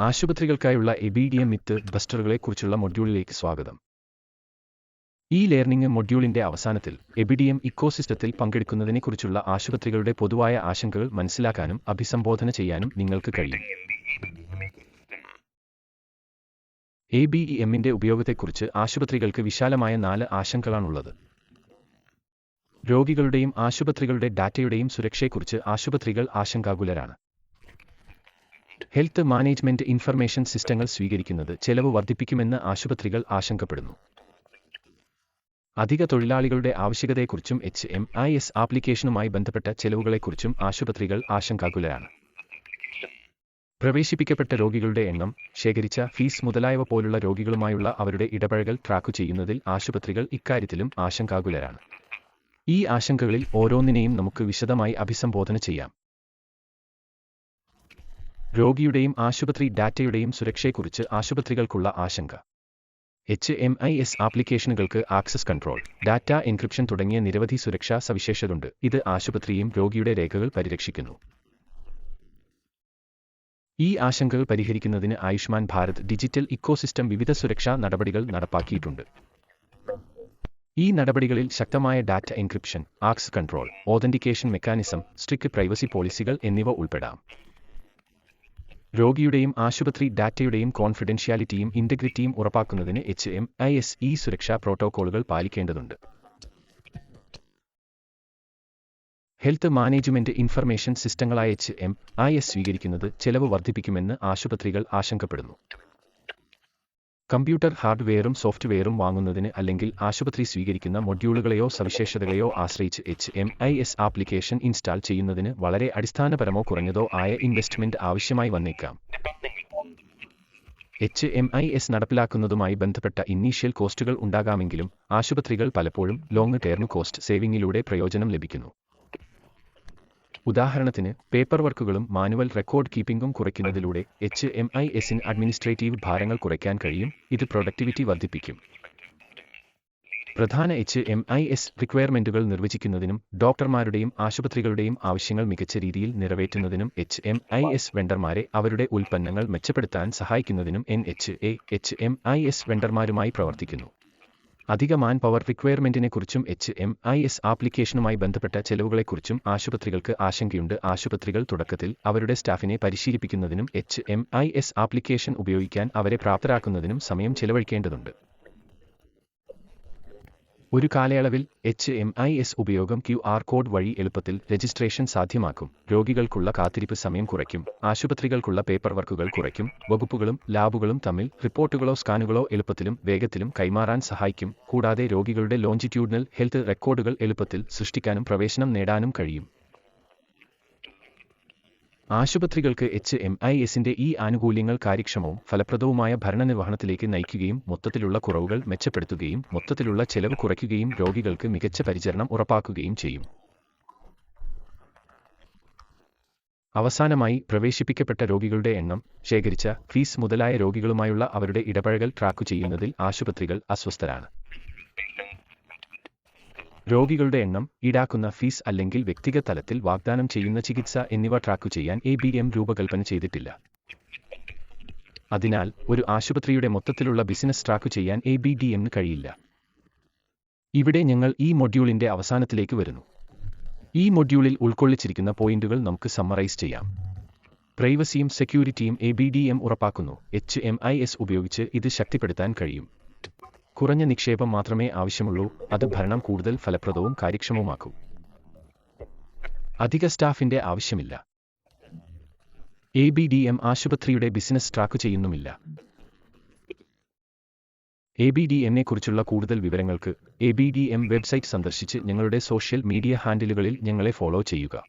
ആശുപത്രികൾക്കായുള്ള എബിഡിഎം myth ബസ്റ്ററുകളെക്കുറിച്ചുള്ള മൊഡ്യൂളിലേക്ക് സ്വാഗതം. ഈ ലേർണിംഗ് മൊഡ്യൂളിന്റെ അവസാനത്തിൽ എബിഡിഎം ഇക്കോസിസ്റ്റത്തിൽ പങ്കെടുക്കുന്നതിനെക്കുറിച്ചുള്ള ആശുപത്രികളുടെ പൊതുവായ ആശങ്കകൾ മനസ്സിലാക്കാനും അഭിസംബോധന ചെയ്യാനും നിങ്ങൾക്ക് കഴിയും. എ ബി ഇ എമ്മിന്റെ ഉപയോഗത്തെക്കുറിച്ച് ആശുപത്രികൾക്ക് വിശാലമായ നാല് ആശങ്കകളാണുള്ളത്. രോഗികളുടെയും ആശുപത്രികളുടെ ഡാറ്റയുടെയും സുരക്ഷയെക്കുറിച്ച് ആശുപത്രികൾ ആശങ്കാകുലരാണ്. ഹെൽത്ത് മാനേജ്മെന്റ് ഇൻഫർമേഷൻ സിസ്റ്റങ്ങൾ സ്വീകരിക്കുന്നത് ചെലവ് വർദ്ധിപ്പിക്കുമെന്ന് ആശുപത്രികൾ ആശങ്കപ്പെടുന്നു. അധിക തൊഴിലാളികളുടെ ആവശ്യകതയെക്കുറിച്ചും എച്ച് എം ഐ എസ് ആപ്ലിക്കേഷനുമായി ബന്ധപ്പെട്ട ചെലവുകളെക്കുറിച്ചും ആശുപത്രികൾ ആശങ്കാകുലരാണ്. പ്രവേശിപ്പിക്കപ്പെട്ട രോഗികളുടെ എണ്ണം ശേഖരിച്ച ഫീസ് മുതലായവ പോലുള്ള രോഗികളുമായുള്ള അവരുടെ ഇടപഴകൽ ട്രാക്കു ചെയ്യുന്നതിൽ ആശുപത്രികൾ ഇക്കാര്യത്തിലും ആശങ്കാകുലരാണ്. ഈ ആശങ്കകളിൽ ഓരോന്നിനെയും നമുക്ക് വിശദമായി അഭിസംബോധന ചെയ്യാം. രോഗിയുടെയും ആശുപത്രി ഡാറ്റയുടെയും സുരക്ഷയെക്കുറിച്ച് ആശുപത്രികൾക്കുള്ള ആശങ്ക. എച്ച് എം ഐ എസ് ആപ്ലിക്കേഷനുകൾക്ക് ആക്സസ് കൺട്രോൾ ഡാറ്റ എൻക്രിപ്ഷൻ തുടങ്ങിയ നിരവധി സുരക്ഷാ സവിശേഷതയുണ്ട്. ഇത് ആശുപത്രിയും രോഗിയുടെ രേഖകൾ പരിരക്ഷിക്കുന്നു. ഈ ആശങ്കകൾ പരിഹരിക്കുന്നതിന് ആയുഷ്മാൻ ഭാരത് ഡിജിറ്റൽ ഇക്കോസിസ്റ്റം വിവിധ സുരക്ഷാ നടപടികൾ നടപ്പാക്കിയിട്ടുണ്ട്. ഈ നടപടികളിൽ ശക്തമായ data encryption access control authentication mechanism strict privacy പോളിസികൾ എന്നിവ ഉൾപ്പെടാം. രോഗിയുടെയും ആശുപത്രി ഡാറ്റയുടെയും കോൺഫിഡൻഷ്യാലിറ്റിയും ഇന്റഗ്രിറ്റിയും ഉറപ്പാക്കുന്നതിന് എച്ച് എം ഐ എസ് ഇ സുരക്ഷാ പ്രോട്ടോക്കോളുകൾ പാലിക്കേണ്ടതുണ്ട്. ഹെൽത്ത് മാനേജ്മെന്റ് ഇൻഫർമേഷൻ സിസ്റ്റങ്ങളായ എച്ച് എം ഐ എസ് സ്വീകരിക്കുന്നത് ചെലവ് വർദ്ധിപ്പിക്കുമെന്ന് ആശുപത്രികൾ ആശങ്കപ്പെടുന്നു. കമ്പ്യൂട്ടർ ഹാർഡ്വെയറും സോഫ്റ്റ്വെയറും വാങ്ങുന്നതിന് അല്ലെങ്കിൽ ആശുപത്രി സ്വീകരിക്കുന്ന മൊഡ്യൂളുകളെയോ സവിശേഷതകളെയോ ആശ്രയിച്ച് H M I S application install ചെയ്യുന്നതിന് വളരെ അടിസ്ഥാനപരമോ കുറഞ്ഞതോ ആയ ഇൻവെസ്റ്റ്മെന്റ് ആവശ്യമായി വന്നേക്കാം. എച്ച് എം ഐ എസ് നടപ്പിലാക്കുന്നതുമായി ബന്ധപ്പെട്ട ഇനീഷ്യൽ കോസ്റ്റുകൾ ഉണ്ടാകാമെങ്കിലും ആശുപത്രികൾ പലപ്പോഴും ലോങ് ടേം കോസ്റ്റ് സേവിങ്ങിലൂടെ പ്രയോജനം ലഭിക്കുന്നു. ഉദാഹരണത്തിന് പേപ്പർ വർക്കുകളും മാനുവൽ റെക്കോർഡ് കീപ്പിംഗും കുറയ്ക്കുന്നതിലൂടെ എച്ച് എം ഐ എസിന് അഡ്മിനിസ്ട്രേറ്റീവ് ഭാരങ്ങൾ കുറയ്ക്കാൻ കഴിയും ഇത് പ്രൊഡക്ടിവിറ്റി വർദ്ധിപ്പിക്കും. പ്രധാന എച്ച് എം ഐ എസ് റിക്വയർമെന്റുകൾ നിർവചിക്കുന്നതിനും ഡോക്ടർമാരുടെയും ആശുപത്രികളുടെയും ആവശ്യങ്ങൾ മികച്ച രീതിയിൽ നിറവേറ്റുന്നതിനും എച്ച് എം ഐ എസ് വെണ്ടർമാരെ അവരുടെ ഉൽപ്പന്നങ്ങൾ മെച്ചപ്പെടുത്താൻ സഹായിക്കുന്നതിനും N H A H M I S വെണ്ടർമാരുമായി പ്രവർത്തിക്കുന്നു. അധിക മാൻ പവർ റിക്വയർമെന്റിനെക്കുറിച്ചും എച്ച് എം ഐ എസ് ആപ്ലിക്കേഷനുമായി ബന്ധപ്പെട്ട ചെലവുകളെക്കുറിച്ചും ആശുപത്രികൾക്ക് ആശങ്കയുണ്ട്. ആശുപത്രികൾ തുടക്കത്തിൽ അവരുടെ സ്റ്റാഫിനെ പരിശീലിപ്പിക്കുന്നതിനും H M I S application ഉപയോഗിക്കാൻ അവരെ പ്രാപ്തരാക്കുന്നതിനും സമയം ചെലവഴിക്കേണ്ടതുണ്ട്. ഒരു കാലയളവിൽ എച്ച് എം ഐ എസ് ഉപയോഗം ക്യു ആർ കോഡ് വഴി എളുപ്പത്തിൽ രജിസ്ട്രേഷൻ സാധ്യമാക്കും. രോഗികൾക്കുള്ള കാത്തിരിപ്പ് സമയം കുറയ്ക്കും. ആശുപത്രികൾക്കുള്ള പേപ്പർ വർക്കുകൾ കുറയ്ക്കും. വകുപ്പുകളും ലാബുകളും തമ്മിൽ റിപ്പോർട്ടുകളോ സ്കാനുകളോ എളുപ്പത്തിലും വേഗത്തിലും കൈമാറാൻ സഹായിക്കും. കൂടാതെ രോഗികളുടെ ലോഞ്ചിറ്റ്യൂഡിനൽ ഹെൽത്ത് റെക്കോർഡുകൾ എളുപ്പത്തിൽ സൃഷ്ടിക്കാനും പ്രവേശനം നേടാനും കഴിയും. ആശുപത്രികൾക്ക് എച്ച് എം ഐ എസിന്റെ ഈ ആനുകൂല്യങ്ങൾ കാര്യക്ഷമവും ഫലപ്രദവുമായ ഭരണനിർവഹണത്തിലേക്ക് നയിക്കുകയും മൊത്തത്തിലുള്ള കുറവുകൾ മെച്ചപ്പെടുത്തുകയും മൊത്തത്തിലുള്ള ചെലവ് കുറയ്ക്കുകയും രോഗികൾക്ക് മികച്ച പരിചരണം ഉറപ്പാക്കുകയും ചെയ്യും. അവസാനമായി പ്രവേശിപ്പിക്കപ്പെട്ട രോഗികളുടെ എണ്ണം ശേഖരിച്ച ഫീസ് മുതലായ രോഗികളുമായുള്ള അവരുടെ ഇടപഴകൽ ട്രാക്കു ചെയ്യുന്നതിൽ ആശുപത്രികൾ അസ്വസ്ഥരാണ്. രോഗികളുടെ എണ്ണം ഈടാക്കുന്ന ഫീസ് അല്ലെങ്കിൽ വ്യക്തിഗത തലത്തിൽ വാഗ്ദാനം ചെയ്യുന്ന ചികിത്സ എന്നിവ ട്രാക്കു ചെയ്യാൻ എ ബി എം രൂപകൽപ്പന ചെയ്തിട്ടില്ല. അതിനാൽ ഒരു ആശുപത്രിയുടെ മൊത്തത്തിലുള്ള ബിസിനസ് ട്രാക്കു ചെയ്യാൻ എ ബി ഡി എമ്മിന് കഴിയില്ല. ഇവിടെ ഞങ്ങൾ ഈ മൊഡ്യൂളിന്റെ അവസാനത്തിലേക്ക് വരുന്നു. ഈ മൊഡ്യൂളിൽ ഉൾക്കൊള്ളിച്ചിരിക്കുന്ന പോയിന്റുകൾ നമുക്ക് സമ്മറൈസ് ചെയ്യാം. പ്രൈവസിയും സെക്യൂരിറ്റിയും എ ബി ഡി എം ഉറപ്പാക്കുന്നു. എച്ച് എം ഐ എസ് ഉപയോഗിച്ച് ഇത് ശക്തിപ്പെടുത്താൻ കഴിയും. കുറഞ്ഞ നിക്ഷേപം മാത്രമേ ആവശ്യമുള്ളൂ. അത് ഭരണം കൂടുതൽ ഫലപ്രദവും കാര്യക്ഷമവുമാക്കും. അധിക സ്റ്റാഫിന്റെ ആവശ്യമില്ല. എ ബി ഡി എം ആശുപത്രിയുടെ ബിസിനസ് ട്രാക്ക് ചെയ്യുന്നുമില്ല. എ ബി ഡി എമ്മിനെക്കുറിച്ചുള്ള കൂടുതൽ വിവരങ്ങൾക്ക് A B D M website സന്ദർശിച്ച് ഞങ്ങളുടെ സോഷ്യൽ മീഡിയ ഹാൻഡിലുകളിൽ ഞങ്ങളെ ഫോളോ ചെയ്യുക.